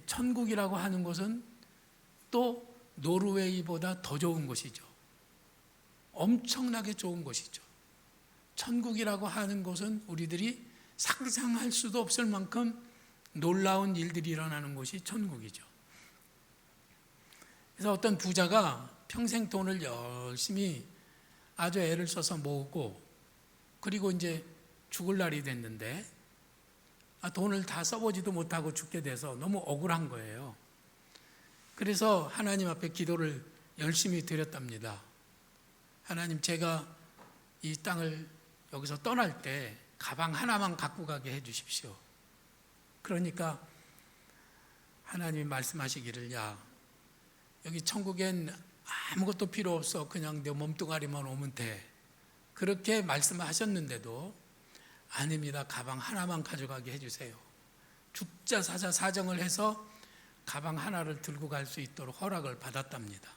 천국이라고 하는 것은 또 노르웨이보다 더 좋은 곳이죠. 엄청나게 좋은 곳이죠. 천국이라고 하는 것은 우리들이 상상할 수도 없을 만큼 놀라운 일들이 일어나는 곳이 천국이죠. 그래서 어떤 부자가 평생 돈을 열심히 아주 애를 써서 모으고 그리고 이제 죽을 날이 됐는데 아, 돈을 다 써보지도 못하고 죽게 돼서 너무 억울한 거예요. 그래서 하나님 앞에 기도를 열심히 드렸답니다. 하나님 제가 이 땅을 여기서 떠날 때 가방 하나만 갖고 가게 해 주십시오. 그러니까 하나님이 말씀하시기를 야 여기 천국엔 아무것도 필요 없어 그냥 내 몸뚱아리만 오면 돼 그렇게 말씀하셨는데도 아닙니다. 가방 하나만 가져가게 해주세요. 죽자 사자 사정을 해서 가방 하나를 들고 갈 수 있도록 허락을 받았답니다.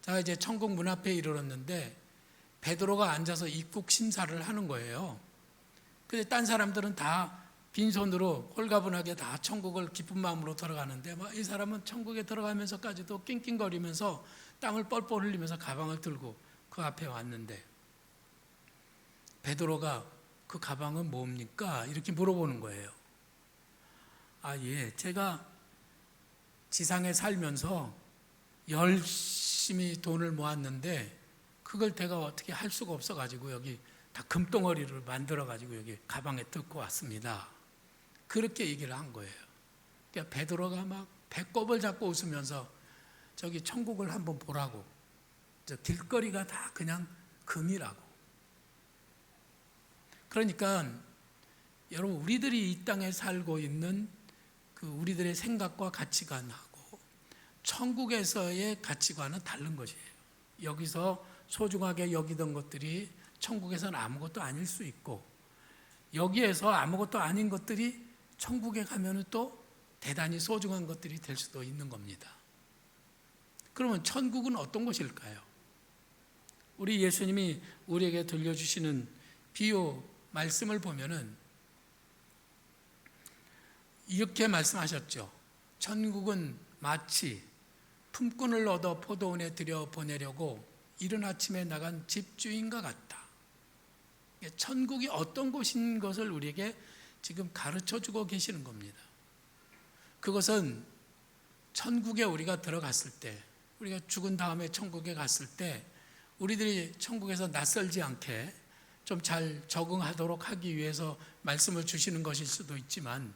자 이제 천국 문 앞에 이르렀는데 베드로가 앉아서 입국 심사를 하는 거예요. 근데 딴 사람들은 다 빈손으로 홀가분하게 다 천국을 기쁜 마음으로 들어가는데 뭐이 사람은 천국에 들어가면서까지도 낑낑거리면서 땀을 뻘뻘 흘리면서 가방을 들고 그 앞에 왔는데 베드로가 그 가방은 뭡니까? 이렇게 물어보는 거예요. 아, 예. 제가 지상에 살면서 열심히 돈을 모았는데 그걸 제가 어떻게 할 수가 없어 가지고 여기 다 금덩어리를 만들어 가지고 여기 가방에 넣고 왔습니다. 그렇게 얘기를 한 거예요. 그러니까 베드로가 막 배꼽을 잡고 웃으면서 저기 천국을 한번 보라고. 저 길거리가 다 그냥 금이라고. 그러니까 여러분 우리들이 이 땅에 살고 있는 그 우리들의 생각과 가치관하고 천국에서의 가치관은 다른 것이에요. 여기서 소중하게 여기던 것들이 천국에서는 아무것도 아닐 수 있고 여기에서 아무것도 아닌 것들이 천국에 가면은 또 대단히 소중한 것들이 될 수도 있는 겁니다. 그러면 천국은 어떤 것일까요? 우리 예수님이 우리에게 들려주시는 비유 말씀을 보면은 이렇게 말씀하셨죠. 천국은 마치 품꾼을 얻어 포도원에 들여 보내려고 이른 아침에 나간 집주인과 같다. 천국이 어떤 곳인 것을 우리에게 지금 가르쳐 주고 계시는 겁니다. 그것은 천국에 우리가 들어갔을 때, 우리가 죽은 다음에 천국에 갔을 때, 우리들이 천국에서 낯설지 않게 좀 잘 적응하도록 하기 위해서 말씀을 주시는 것일 수도 있지만,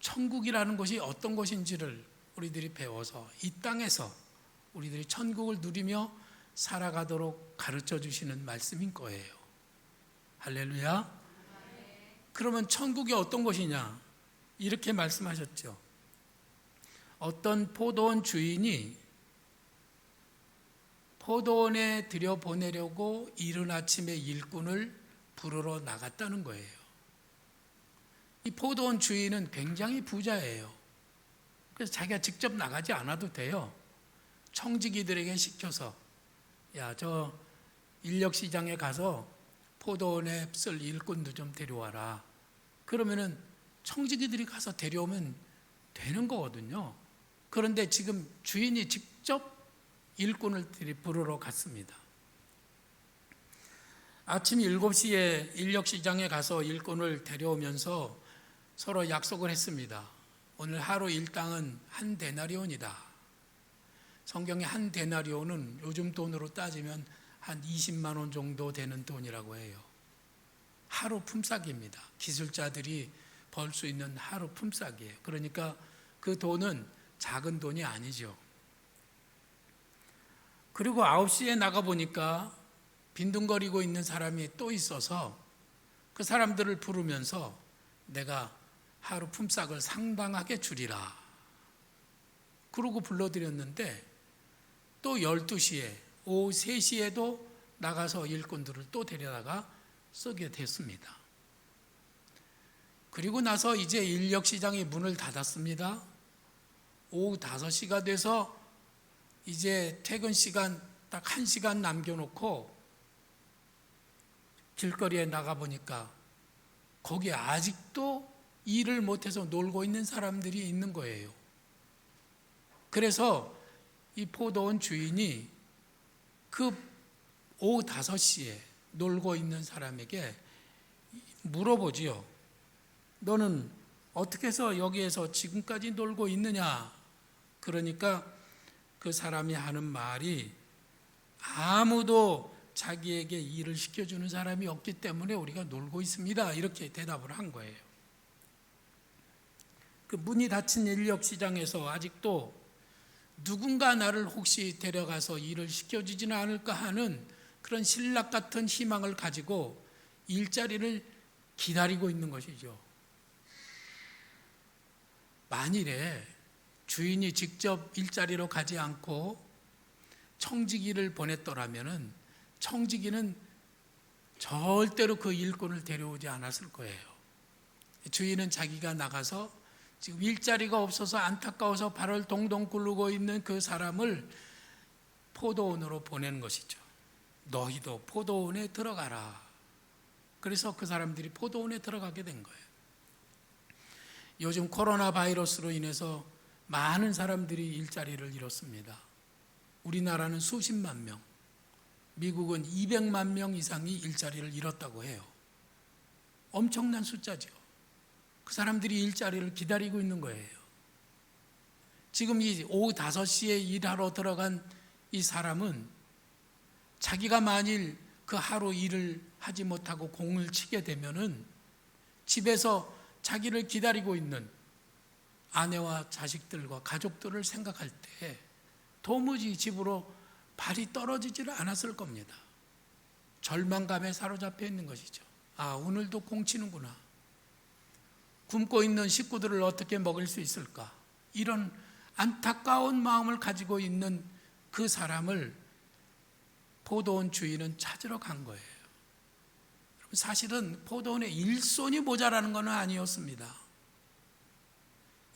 천국이라는 것이 어떤 것인지를 우리들이 배워서 이 땅에서 우리들이 천국을 누리며 살아가도록 가르쳐 주시는 말씀인 거예요. 할렐루야. 그러면 천국이 어떤 것이냐? 이렇게 말씀하셨죠. 어떤 포도원 주인이 포도원에 들여 보내려고 이른 아침에 일꾼을 부르러 나갔다는 거예요. 이 포도원 주인은 굉장히 부자예요. 그래서 자기가 직접 나가지 않아도 돼요. 청지기들에게 시켜서 야, 저 인력 시장에 가서 포도원에 쓸 일꾼도 좀 데려와라. 그러면은 청지기들이 가서 데려오면 되는 거거든요. 그런데 지금 주인이 직접 일꾼을 부르러 갔습니다. 아침 7시에 인력시장에 가서 일꾼을 데려오면서 서로 약속을 했습니다. 오늘 하루 일당은 한 데나리온이다. 성경의 한 데나리온은 요즘 돈으로 따지면 한 20만 원 정도 되는 돈이라고 해요. 하루 품삯입니다. 기술자들이 벌 수 있는 하루 품삯이에요. 그러니까 그 돈은 작은 돈이 아니죠. 그리고 9시에 나가보니까 빈둥거리고 있는 사람이 또 있어서 그 사람들을 부르면서 내가 하루 품삯을 상당하게 줄이라. 그러고 불러드렸는데 또 12시에 오후 3시에도 나가서 일꾼들을 또 데려다가 쓰게 됐습니다. 그리고 나서 이제 인력 시장이 문을 닫았습니다. 오후 5시가 돼서 이제 퇴근 시간 딱 1시간 남겨놓고 길거리에 나가 보니까 거기 아직도 일을 못해서 놀고 있는 사람들이 있는 거예요. 그래서 이 포도원 주인이 그 오후 5시에 놀고 있는 사람에게 물어보지요. 너는 어떻게 해서 여기에서 지금까지 놀고 있느냐? 그러니까 그 사람이 하는 말이 아무도 자기에게 일을 시켜주는 사람이 없기 때문에 우리가 놀고 있습니다. 이렇게 대답을 한 거예요. 그 문이 닫힌 인력 시장에서 아직도 누군가 나를 혹시 데려가서 일을 시켜주지는 않을까 하는 그런 신락 같은 희망을 가지고 일자리를 기다리고 있는 것이죠. 만일에 주인이 직접 일자리로 가지 않고 청지기를 보냈더라면은 청지기는 절대로 그 일꾼을 데려오지 않았을 거예요. 주인은 자기가 나가서 지금 일자리가 없어서 안타까워서 발을 동동 굴르고 있는 그 사람을 포도원으로 보내는 것이죠. 너희도 포도원에 들어가라. 그래서 그 사람들이 포도원에 들어가게 된 거예요. 요즘 코로나 바이러스로 인해서 많은 사람들이 일자리를 잃었습니다. 우리나라는 수십만 명, 미국은 200만 명 이상이 일자리를 잃었다고 해요. 엄청난 숫자죠. 그 사람들이 일자리를 기다리고 있는 거예요. 지금 이 오후 5시에 일하러 들어간 이 사람은 자기가 만일 그 하루 일을 하지 못하고 공을 치게 되면은 집에서 자기를 기다리고 있는 아내와 자식들과 가족들을 생각할 때 도무지 집으로 발이 떨어지지를 않았을 겁니다. 절망감에 사로잡혀 있는 것이죠. 아, 오늘도 공치는구나. 굶고 있는 식구들을 어떻게 먹일 수 있을까? 이런 안타까운 마음을 가지고 있는 그 사람을 포도원 주인은 찾으러 간 거예요. 사실은 포도원에 일손이 모자라는 것은 아니었습니다.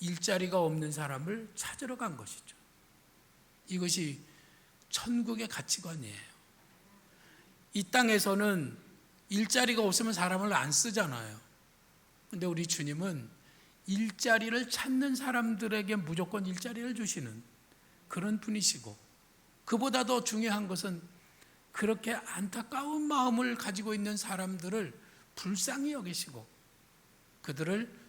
일자리가 없는 사람을 찾으러 간 것이죠. 이것이 천국의 가치관이에요. 이 땅에서는 일자리가 없으면 사람을 안 쓰잖아요. 근데 우리 주님은 일자리를 찾는 사람들에게 무조건 일자리를 주시는 그런 분이시고 그보다 더 중요한 것은 그렇게 안타까운 마음을 가지고 있는 사람들을 불쌍히 여기시고 그들을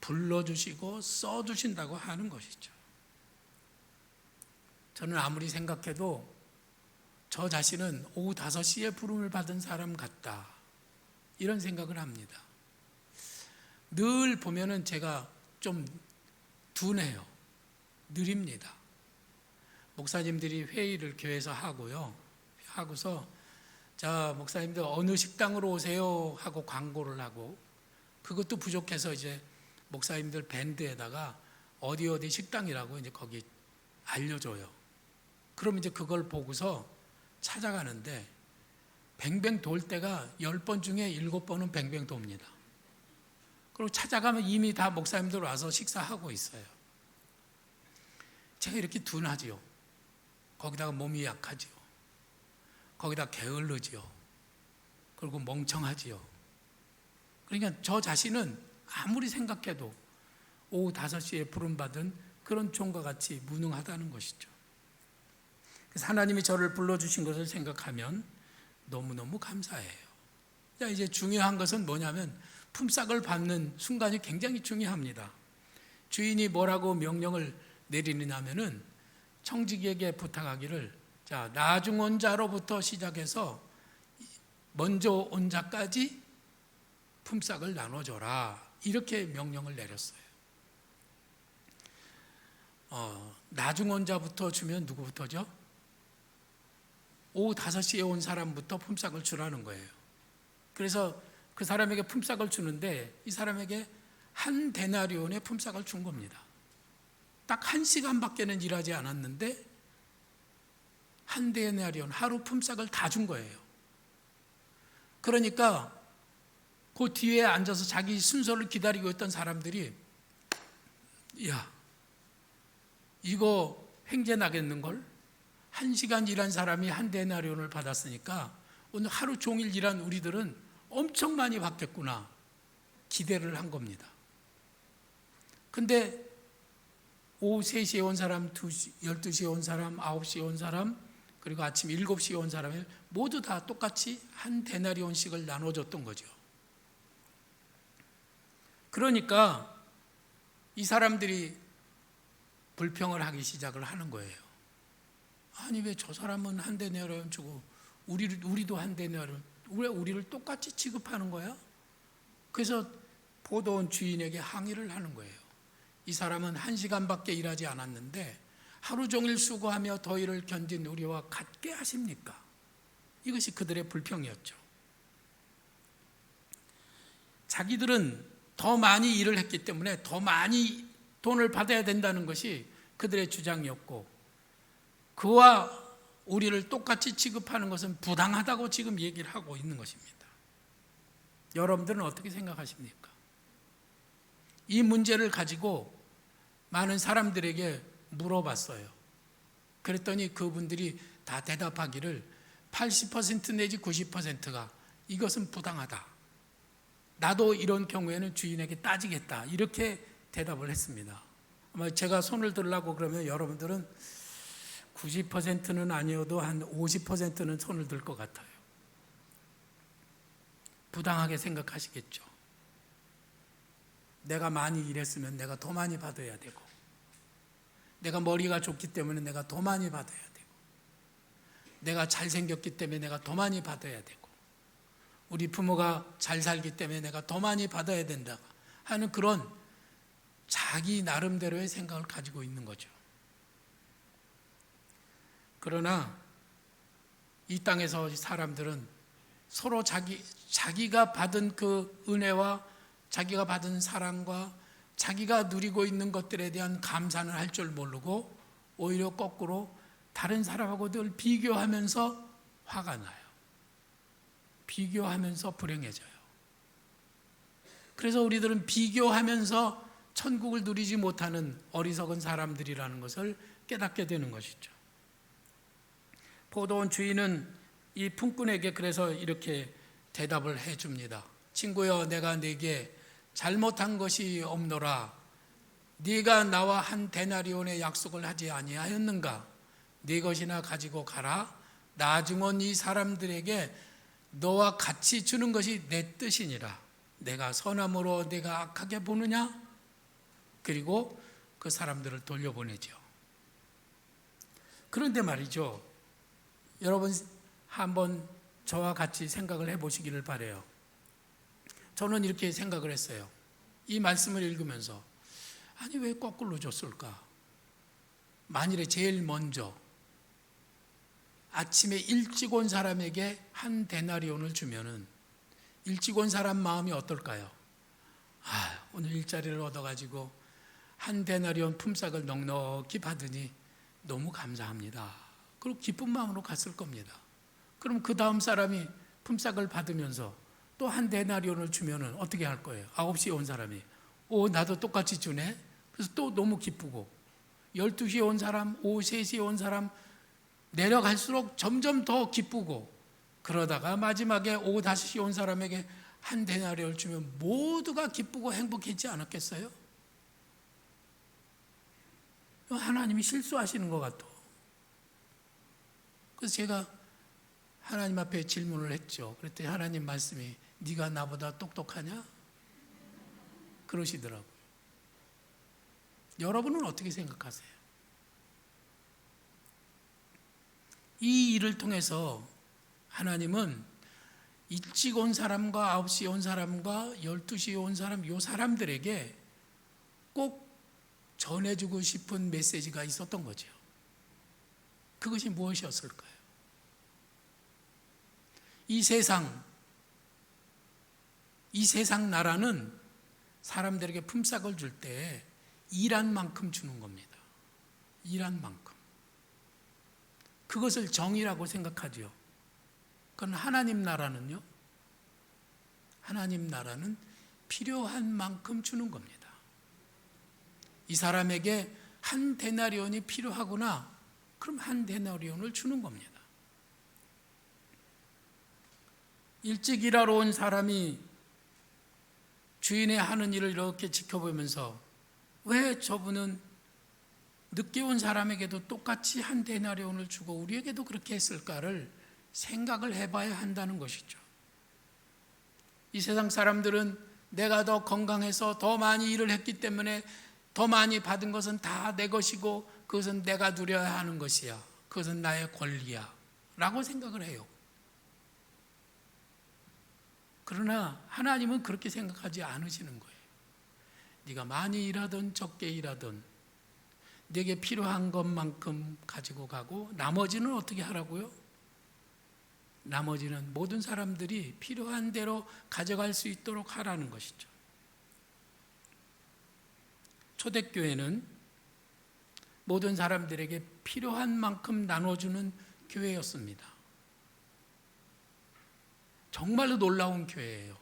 불러주시고 써주신다고 하는 것이죠. 저는 아무리 생각해도 저 자신은 오후 5시에 부름을 받은 사람 같다. 이런 생각을 합니다. 늘 보면은 제가 좀 둔해요. 느립니다. 목사님들이 회의를 교회에서 하고요. 하고서 자, 목사님들 어느 식당으로 오세요 하고 광고를 하고 그것도 부족해서 이제 목사님들 밴드에다가 어디 어디 식당이라고 이제 거기 알려줘요. 그럼 이제 그걸 보고서 찾아가는데 뱅뱅 돌 때가 열번 중에 일곱 번은 뱅뱅 돕니다. 그리고 찾아가면 이미 다 목사님들 와서 식사하고 있어요. 제가 이렇게 둔하지요. 거기다가 몸이 약하지요. 거기다 게을르지요. 그리고 멍청하지요. 그러니까 저 자신은 아무리 생각해도 오후 5시에 부름받은 그런 종과 같이 무능하다는 것이죠. 하나님이 저를 불러주신 것을 생각하면 너무너무 감사해요. 자, 이제 중요한 것은 뭐냐면 품삯을 받는 순간이 굉장히 중요합니다. 주인이 뭐라고 명령을 내리느냐면은 청지기에게 부탁하기를 자, 나중 온 자로부터 시작해서 먼저 온 자까지 품삯을 나눠줘라. 이렇게 명령을 내렸어요. 어, 나중 온 자부터 주면 누구부터죠? 오후 5시에 온 사람부터 품삯을 주라는 거예요. 그래서 그 사람에게 품삯을 주는데 이 사람에게 한 데나리온의 품삯을 준 겁니다. 딱 한 시간밖에는 일하지 않았는데 한 데나리온 하루 품삯을 다 준 거예요. 그러니까 그 뒤에 앉아서 자기 순서를 기다리고 있던 사람들이 야 이거 횡재 나겠는걸? 한 시간 일한 사람이 한 데나리온을 받았으니까 오늘 하루 종일 일한 우리들은 엄청 많이 받겠구나 기대를 한 겁니다. 근데 오후 3시에 온 사람, 2시, 12시에 온 사람, 9시에 온 사람, 그리고 아침 7시에 온 사람을 모두 다 똑같이 한 데나리온씩을 나눠줬던 거죠. 그러니까 이 사람들이 불평을 하기 시작을 하는 거예요. 아니 왜 저 사람은 한 데나리온 주고 우리 우리도 한 데나리온 왜 우리를 똑같이 취급하는 거야? 그래서 보도원 주인에게 항의를 하는 거예요. 이 사람은 한 시간밖에 일하지 않았는데 하루 종일 수고하며 더위를 견딘 우리와 같게 하십니까? 이것이 그들의 불평이었죠. 자기들은 더 많이 일을 했기 때문에 더 많이 돈을 받아야 된다는 것이 그들의 주장이었고 그와 우리를 똑같이 취급하는 것은 부당하다고 지금 얘기를 하고 있는 것입니다. 여러분들은 어떻게 생각하십니까? 이 문제를 가지고 많은 사람들에게 물어봤어요. 그랬더니 그분들이 다 대답하기를 80% 내지 90%가 이것은 부당하다. 나도 이런 경우에는 주인에게 따지겠다. 이렇게 대답을 했습니다. 아마 제가 손을 들라고 그러면 여러분들은 90%는 아니어도 한 50%는 손을 들 것 같아요. 부당하게 생각하시겠죠. 내가 많이 일했으면 내가 더 많이 받아야 되고, 내가 머리가 좋기 때문에 내가 더 많이 받아야 되고, 내가 잘생겼기 때문에 내가 더 많이 받아야 되고, 우리 부모가 잘 살기 때문에 내가 더 많이 받아야 된다 하는 그런 자기 나름대로의 생각을 가지고 있는 거죠. 그러나 이 땅에서 사람들은 서로 자기, 자기가 받은 그 은혜와 자기가 받은 사랑과 자기가 누리고 있는 것들에 대한 감사는 할 줄 모르고 오히려 거꾸로 다른 사람하고 늘 비교하면서 화가 나요. 비교하면서 불행해져요. 그래서 우리들은 비교하면서 천국을 누리지 못하는 어리석은 사람들이라는 것을 깨닫게 되는 것이죠. 포도원 주인은 이 품꾼에게 그래서 이렇게 대답을 해 줍니다. 친구여 내가 네게 잘못한 것이 없노라 네가 나와 한 데나리온의 약속을 하지 아니하였는가 네 것이나 가지고 가라 나중은 이 사람들에게 너와 같이 주는 것이 내 뜻이니라 내가 선함으로 내가 악하게 보느냐 그리고 그 사람들을 돌려보내죠 그런데 말이죠 여러분 한번 저와 같이 생각을 해 보시기를 바래요. 저는 이렇게 생각을 했어요. 이 말씀을 읽으면서 아니 왜 거꾸로 줬을까? 만일에 제일 먼저 아침에 일찍 온 사람에게 한 데나리온을 주면은 일찍 온 사람 마음이 어떨까요? 아, 오늘 일자리를 얻어가지고 한 데나리온 품삯을 넉넉히 받으니 너무 감사합니다. 그리고 기쁜 마음으로 갔을 겁니다. 그럼 그 다음 사람이 품삯을 받으면서 또 한 데나리온을 주면은 어떻게 할 거예요? 9시에 온 사람이 오 나도 똑같이 주네. 그래서 또 너무 기쁘고 12시에 온 사람, 오후 3시에 온 사람 내려갈수록 점점 더 기쁘고 그러다가 마지막에 오후 5시에 온 사람에게 한 데나리온을 주면 모두가 기쁘고 행복했지 않았겠어요? 하나님이 실수하시는 것 같아. 그래서 제가 하나님 앞에 질문을 했죠. 그랬더니 하나님 말씀이 네가 나보다 똑똑하냐? 그러시더라고요. 여러분은 어떻게 생각하세요? 이 일을 통해서 하나님은 일찍 온 사람과 9시에 온 사람과 12시에 온 사람, 요 사람들에게 꼭 전해주고 싶은 메시지가 있었던 거죠. 그것이 무엇이었을까요? 이 세상, 이 세상 나라는 사람들에게 품삯을 줄 때 일한 만큼 주는 겁니다. 일한 만큼. 그것을 정의라고 생각하죠. 그건 하나님 나라는요. 하나님 나라는 필요한 만큼 주는 겁니다. 이 사람에게 한 데나리온이 필요하구나. 그럼 한 데나리온을 주는 겁니다. 일찍 일하러 온 사람이 주인의 하는 일을 이렇게 지켜보면서 왜 저분은 늦게 온 사람에게도 똑같이 한 데나리온을 주고 우리에게도 그렇게 했을까를 생각을 해봐야 한다는 것이죠. 이 세상 사람들은 내가 더 건강해서 더 많이 일을 했기 때문에 더 많이 받은 것은 다 내 것이고 그것은 내가 누려야 하는 것이야. 그것은 나의 권리야. 라고 생각을 해요. 그러나 하나님은 그렇게 생각하지 않으시는 거예요. 네가 많이 일하든 적게 일하든 내게 필요한 것만큼 가지고 가고 나머지는 어떻게 하라고요? 나머지는 모든 사람들이 필요한 대로 가져갈 수 있도록 하라는 것이죠. 초대교회는 모든 사람들에게 필요한 만큼 나눠주는 교회였습니다. 정말로 놀라운 교회예요.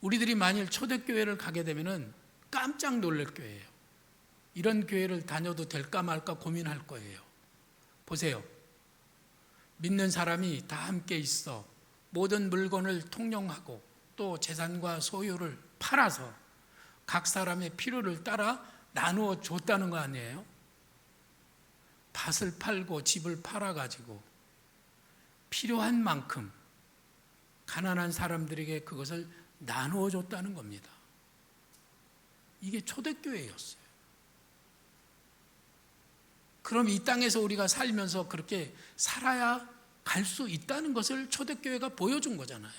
우리들이 만일 초대교회를 가게 되면 깜짝 놀랄 교회예요. 이런 교회를 다녀도 될까 말까 고민할 거예요. 보세요. 믿는 사람이 다 함께 있어 모든 물건을 통용하고 또 재산과 소유를 팔아서 각 사람의 필요를 따라 나누어 줬다는 거 아니에요? 밭을 팔고 집을 팔아 가지고 필요한 만큼 가난한 사람들에게 그것을 나누어 줬다는 겁니다. 이게 초대교회였어요. 그럼 이 땅에서 우리가 살면서 그렇게 살아야 갈 수 있다는 것을 초대교회가 보여준 거잖아요.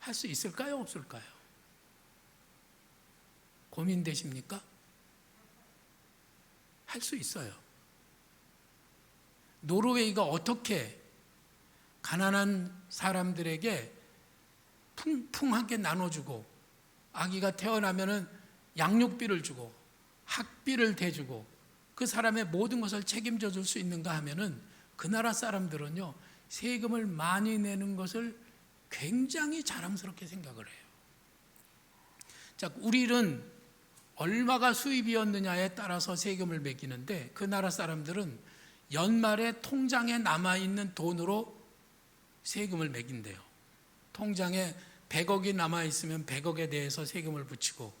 할 수 있을까요? 없을까요? 고민되십니까? 할 수 있어요. 노르웨이가 어떻게 가난한 사람들에게 풍풍하게 나눠주고 아기가 태어나면은 양육비를 주고 학비를 대주고 그 사람의 모든 것을 책임져 줄 수 있는가 하면은 그 나라 사람들은요 세금을 많이 내는 것을 굉장히 자랑스럽게 생각을 해요. 자, 우리는 얼마가 수입이었느냐에 따라서 세금을 매기는데 그 나라 사람들은 연말에 통장에 남아 있는 돈으로 세금을 매긴대요. 통장에 100억이 남아 있으면 100억에 대해서 세금을 붙이고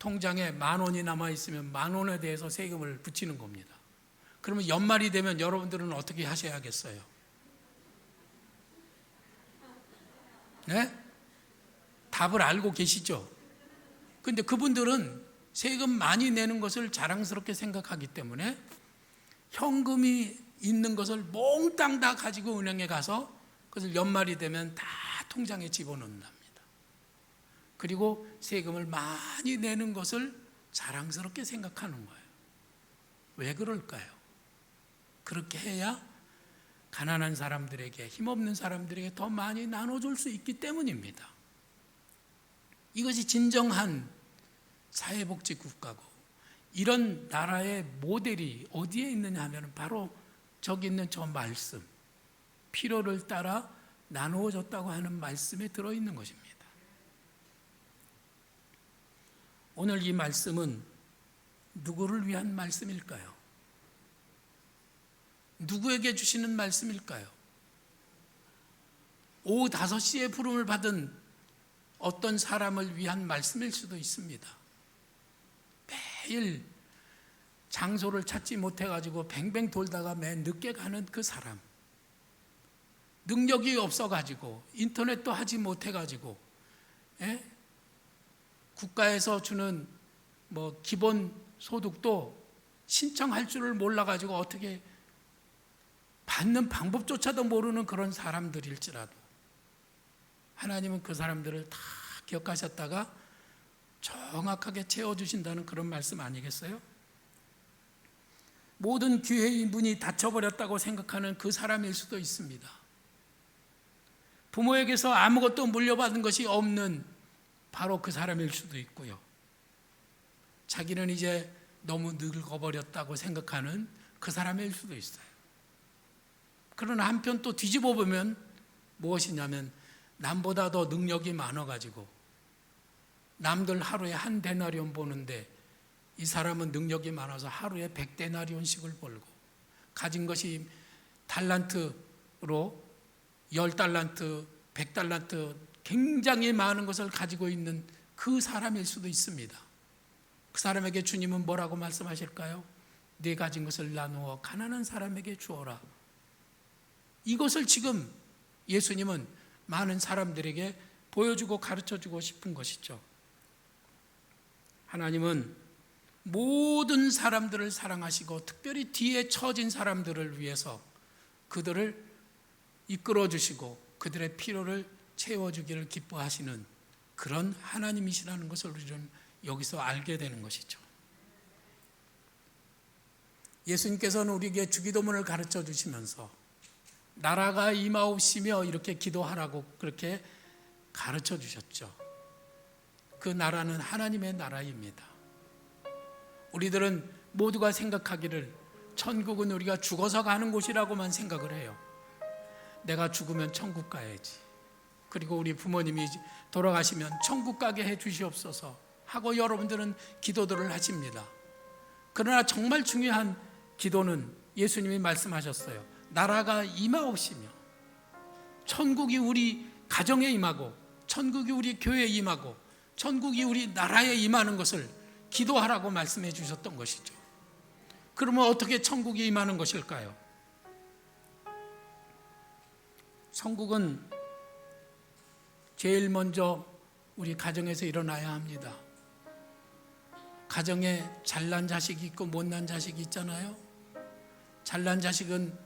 통장에 만 원이 남아 있으면 만 원에 대해서 세금을 붙이는 겁니다. 그러면 연말이 되면 여러분들은 어떻게 하셔야겠어요? 네? 답을 알고 계시죠? 근데 그분들은 세금 많이 내는 것을 자랑스럽게 생각하기 때문에 현금이 있는 것을 몽땅 다 가지고 은행에 가서 그것을 연말이 되면 다 통장에 집어넣는다. 그리고 세금을 많이 내는 것을 자랑스럽게 생각하는 거예요. 왜 그럴까요? 그렇게 해야 가난한 사람들에게, 힘없는 사람들에게 더 많이 나눠줄 수 있기 때문입니다. 이것이 진정한 사회복지 국가고, 이런 나라의 모델이 어디에 있느냐 하면 바로 저기 있는 저 말씀, 필요를 따라 나누어졌다고 하는 말씀에 들어있는 것입니다. 오늘 이 말씀은 누구를 위한 말씀일까요? 누구에게 주시는 말씀일까요? 오후 5시에 부름을 받은 어떤 사람을 위한 말씀일 수도 있습니다. 매일 장소를 찾지 못해가지고 뱅뱅 돌다가 맨 늦게 가는 그 사람. 능력이 없어가지고 인터넷도 하지 못해가지고 예? 국가에서 주는 뭐 기본 소득도 신청할 줄을 몰라가지고 어떻게 받는 방법조차도 모르는 그런 사람들일지라도 하나님은 그 사람들을 다 기억하셨다가 정확하게 채워주신다는 그런 말씀 아니겠어요? 모든 기회의 문이 닫혀버렸다고 생각하는 그 사람일 수도 있습니다. 부모에게서 아무것도 물려받은 것이 없는 바로 그 사람일 수도 있고요. 자기는 이제 너무 늙어버렸다고 생각하는 그 사람일 수도 있어요. 그러나 한편 또 뒤집어 보면 무엇이냐면 남보다 더 능력이 많아가지고 남들 하루에 한 데나리온 보는데 이 사람은 능력이 많아서 하루에 백 데나리온씩을 벌고 가진 것이 달란트로 열 달란트, 백 달란트 굉장히 많은 것을 가지고 있는 그 사람일 수도 있습니다. 그 사람에게 주님은 뭐라고 말씀하실까요? 네 가진 것을 나누어 가난한 사람에게 주어라. 이것을 지금 예수님은 많은 사람들에게 보여주고 가르쳐 주고 싶은 것이죠. 하나님은 모든 사람들을 사랑하시고 특별히 뒤에 처진 사람들을 위해서 그들을 이끌어 주시고 그들의 필요를 채워 주기를 기뻐하시는 그런 하나님이시라는 것을 우리는 여기서 알게 되는 것이죠. 예수님께서는 우리에게 주기도문을 가르쳐 주시면서 나라가 임하옵시며 이렇게 기도하라고 그렇게 가르쳐 주셨죠. 그 나라는 하나님의 나라입니다. 우리들은 모두가 생각하기를 천국은 우리가 죽어서 가는 곳이라고만 생각을 해요. 내가 죽으면 천국 가야지. 그리고 우리 부모님이 돌아가시면 천국 가게 해 주시옵소서 하고 여러분들은 기도들을 하십니다. 그러나 정말 중요한 기도는 예수님이 말씀하셨어요. 나라가 임하옵시며 천국이 우리 가정에 임하고 천국이 우리 교회에 임하고 천국이 우리 나라에 임하는 것을 기도하라고 말씀해 주셨던 것이죠. 그러면 어떻게 천국이 임하는 것일까요? 천국은 제일 먼저 우리 가정에서 일어나야 합니다. 가정에 잘난 자식이 있고 못난 자식이 있잖아요. 잘난 자식은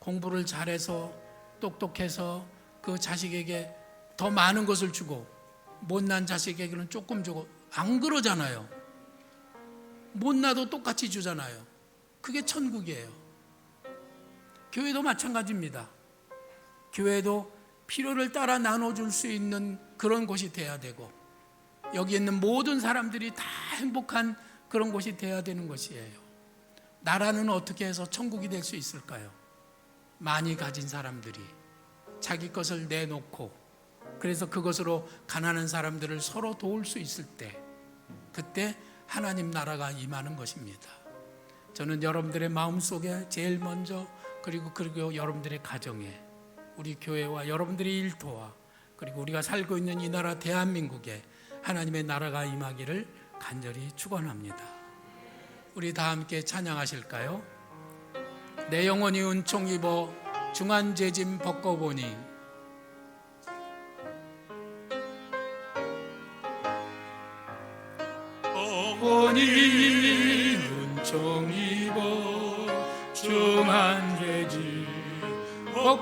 공부를 잘해서 똑똑해서 그 자식에게 더 많은 것을 주고 못난 자식에게는 조금 주고 안 그러잖아요. 못나도 똑같이 주잖아요. 그게 천국이에요. 교회도 마찬가지입니다. 교회도 필요를 따라 나눠줄 수 있는 그런 곳이 돼야 되고 여기 있는 모든 사람들이 다 행복한 그런 곳이 돼야 되는 것이에요. 나라는 어떻게 해서 천국이 될 수 있을까요? 많이 가진 사람들이 자기 것을 내놓고 그래서 그것으로 가난한 사람들을 서로 도울 수 있을 때 그때 하나님 나라가 임하는 것입니다. 저는 여러분들의 마음속에 제일 먼저 그리고 그리고 여러분들의 가정에 우리 교회와 여러분들의 일터와 그리고 우리가 살고 있는 이 나라 대한민국에 하나님의 나라가 임하기를 간절히 축원합니다. 우리 다 함께 찬양하실까요? 내 영혼이 은총 입어 중한 재짐 벗고보니 어머니 은총 입어 중한 재짐 벗고